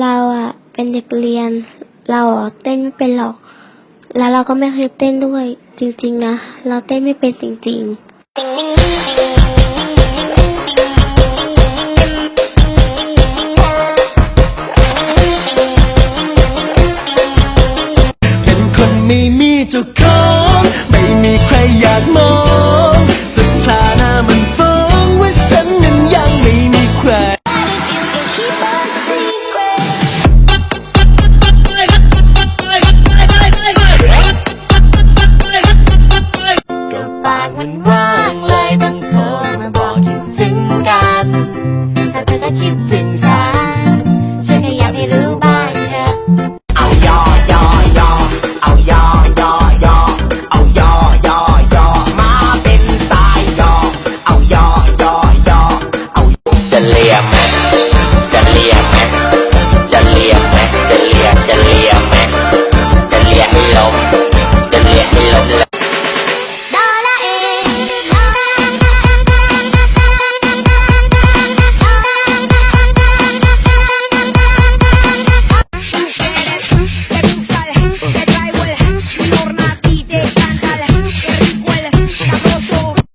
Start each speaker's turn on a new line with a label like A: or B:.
A: เราอะเป็นเด็กเรียน เราเต้นไม่เป็นหรอก แล้วเราก็ไม่เคยเต้นด้วย จริง ๆ นะ เราเต้นไม่เป็นจริง ๆ
B: ไม่มีเจ้าของไม่มีใครอยากมอ
C: จะเลียม
D: จะเลี
C: ย
D: ม